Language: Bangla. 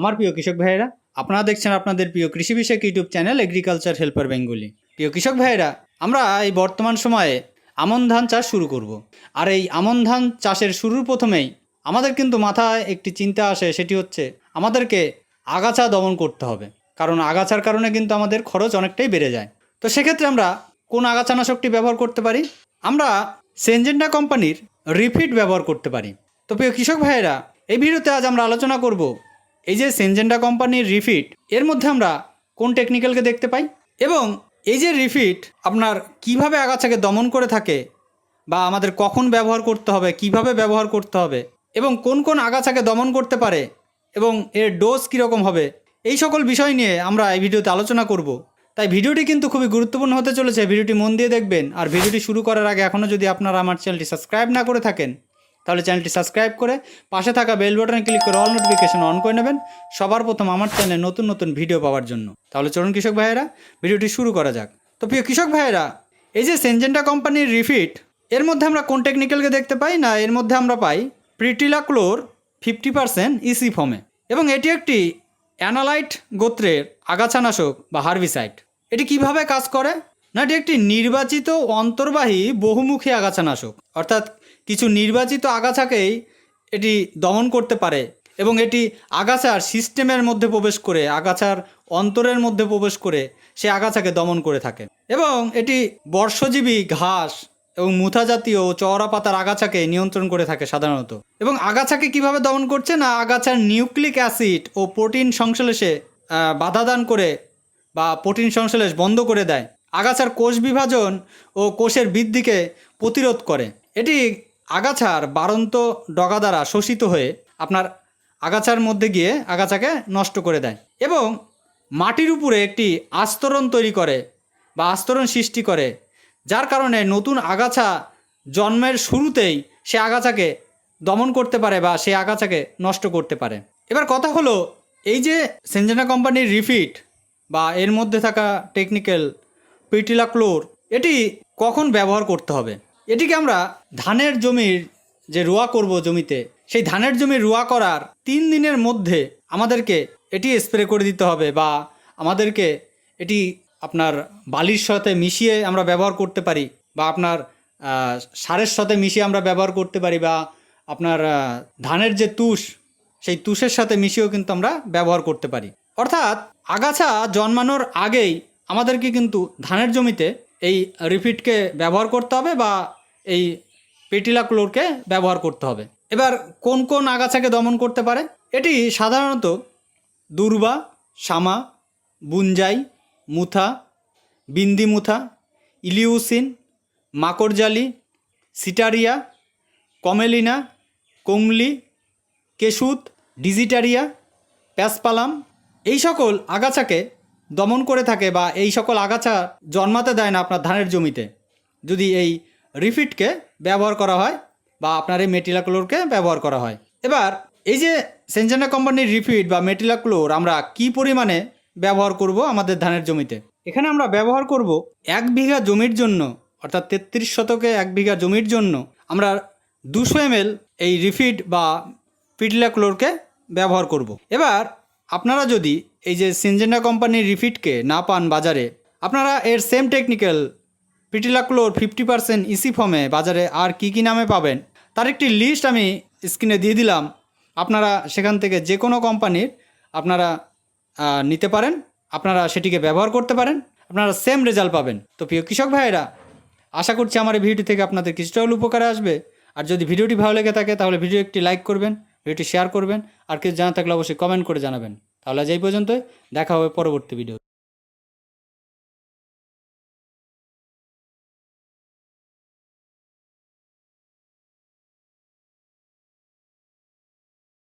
আমার প্রিয় কৃষক ভাইয়েরা, আপনারা দেখছেন আপনাদের প্রিয় কৃষি বিষয়ক YouTube channel agriculture helper Bengali প্রিয় কৃষক ভাইয়েরা, আমরা এই বর্তমান সময়ে আমন ধান চাষ শুরু করব। আর এই আমন ধান চাষের শুরুর প্রথমেই আমাদের কিন্তু মাথায় একটি চিন্তা আসে, সেটি হচ্ছে আমাদেরকে আগাছা দমন করতে হবে। কারণ আগাছার কারণে কিন্তু আমাদের খরচ অনেকটাই বেড়ে যায়। তো সেক্ষেত্রে আমরা কোন আগাছানাশকটি ব্যবহার করতে পারি? আমরা সেনজেন্ডা কোম্পানির রিফিট ব্যবহার করতে পারি। তো প্রিয় কৃষক ভাইয়েরা, এই ভিডিওতে আজ আমরা আলোচনা করব এই যে সেনজেন্ডা কোম্পানির রিফিট এর মধ্যে আমরা কোন টেকনিক্যালকে দেখতে পাই? এবং এই যে রিফিট আপনার কীভাবে আগাছাকে দমন করে থাকে? বা আমাদের কখন ব্যবহার করতে হবে? কীভাবে ব্যবহার করতে হবে? এবং কোন কোন আগাছাকে দমন করতে পারে? এবং এর ডোজ কীরকম হবে? এই সকল বিষয় নিয়ে আমরা এই ভিডিওতে আলোচনা করব। তাই ভিডিওটি কিন্তু খুবই গুরুত্বপূর্ণ হতে চলেছে। ভিডিওটি মন দিয়ে দেখবেন। আর ভিডিওটি শুরু করার আগে এখনও যদি আপনারা আমার চ্যানেলটি সাবস্ক্রাইব না করে থাকেন তাহলে চ্যানেলটি সাবস্ক্রাইব করে পাশে থাকা বেল বাটনে ক্লিক করে অল নোটিফিকেশন অন করে নেবেন। সবার প্রথম আমার চ্যানেলে নতুন নতুন ভিডিও পাওয়ার জন্য। তাহলে চলুন কৃষক ভাইয়েরা, ভিডিওটি শুরু করা যাক। তো প্রিয় কৃষক ভাইয়েরা, এই যে সেনজেন্টা কোম্পানির রিফিট, এর মধ্যে আমরা কোন টেকনিক্যালকে দেখতে পাই না, এর মধ্যে আমরা পাই pretilachlor fifty percent EC ফর্মে। এবং এটি একটি অ্যানালাইট গোত্রের আগাছানাশক বা হার্বিসাইড। এটি কীভাবে কাজ করে? না এটি একটি নির্বাচিত অন্তর্বাহী বহুমুখী আগাছানাশক অর্থাৎ কিছু নির্বাচিত আগাছাকেই এটি দমন করতে পারে এবং এটি আগাছার সিস্টেমের মধ্যে প্রবেশ করে, আগাছার অন্তরের মধ্যে প্রবেশ করে সে আগাছাকে দমন করে থাকে। এবং এটি বর্ষজীবী ঘাস এবং মুথা জাতীয় চওড়া পাতার আগাছাকে নিয়ন্ত্রণ করে থাকে সাধারণত। এবং আগাছাকে কীভাবে দমন করছে? না, আগাছার নিউক্লিক অ্যাসিড ও প্রোটিন সংশ্লেষে বাধা দান করে বা প্রোটিন সংশ্লেষ বন্ধ করে দেয়। আগাছার কোষ বিভাজন ও কোষের বৃদ্ধিকে প্রতিরোধ করে। এটি আগাছার বাড়ন্ত ডগা দ্বারা শোষিত হয়ে আপনার আগাছার মধ্যে গিয়ে আগাছাকে নষ্ট করে দেয় এবং মাটির উপরে একটি আস্তরণ তৈরি করে বা আস্তরণ সৃষ্টি করে, যার কারণে নতুন আগাছা জন্মের শুরুতেই সে আগাছাকে দমন করতে পারে বা সে আগাছাকে নষ্ট করতে পারে। এবার কথা হলো, এই যে সেঞ্জেনা কোম্পানির রিফিট বা এর মধ্যে থাকা টেকনিক্যাল পিটিলা ক্লোর এটি কখন ব্যবহার করতে হবে? এটিকে আমরা ধানের জমির যে রোয়া করব জমিতে, সেই ধানের জমি রোয়া করার তিন দিনের মধ্যে আমাদেরকে এটি স্প্রে করে দিতে হবে বা আমাদেরকে এটি আপনার বালির সাথে মিশিয়ে আমরা ব্যবহার করতে পারি বা আপনার সারের সাথে মিশিয়ে আমরা ব্যবহার করতে পারি বা আপনার ধানের যে তুষ, সেই তুষের সাথে মিশিয়েও কিন্তু আমরা ব্যবহার করতে পারি। অর্থাৎ আগাছা জন্মানোর আগেই আমাদেরকে কিন্তু ধানের জমিতে এই রিপিটকে ব্যবহার করতে হবে বা এই পেটিলা ক্লোরকে ব্যবহার করতে হবে। এবার কোন কোন আগাছাকে দমন করতে পারে? এটি সাধারণত দুর্বা, শামা বুঞ্জাই মুথা বিন্দি মুথা ইলিউসিন, মাকড়জালি, সিটারিয়া, কমেলিনা, কোংলি, কেশুত, ডিজিটারিয়া, প্যাসপালাম এই সকল আগাছাকে দমন করে থাকে বা এই সকল আগাছা জন্মাতে দেয় না আপনার ধানের জমিতে। যদি এই রিফিটকে ব্যবহার করা হয় বা আপনার এই মেটিলাক্লোরকে ব্যবহার করা হয়। এবার এই যে সেনজেনা কোম্পানির রিফিট বা মেটিলাক্লোর আমরা কি পরিমাণে ব্যবহার করব আমাদের ধানের জমিতে? এখানে আমরা ব্যবহার করব এক বিঘা জমির জন্য, অর্থাৎ তেত্রিশ শতকে এক বিঘা জমির জন্য, আমরা দুশো এমএল এই রিফিট বা পিটলাক্লোরকে ব্যবহার করব। এবার আপনারা যদি এই যে সিনজেন্ডা কোম্পানির রিফিটকে না পান বাজারে, আপনারা এর same technical pretilachlor fifty percent EC ফর্মে বাজারে আর কি কি নামে পাবেন, তার একটি লিস্ট আমি স্ক্রিনে দিয়ে দিলাম। আপনারা সেখান থেকে যে কোনো কোম্পানির আপনারা নিতে পারেন, আপনারা সেটিকে ব্যবহার করতে পারেন, আপনারা সেম রেজাল্ট পাবেন। তো প্রিয় কৃষক ভাইয়েরা, আশা করছি আমার এই ভিডিওটি থেকে আপনাদের কিছুটা হলে উপকারে আসবে। আর যদি ভিডিওটি ভালো লেগে থাকে, তাহলে ভিডিও একটি লাইক করবেন ভিডিওটি শেয়ার করবেন। আর কিছু জানা থাকলে অবশ্যই কমেন্ট করে জানাবেন। তাহলে আজ এই পর্যন্তই। দেখা হবে পরবর্তী ভিডিও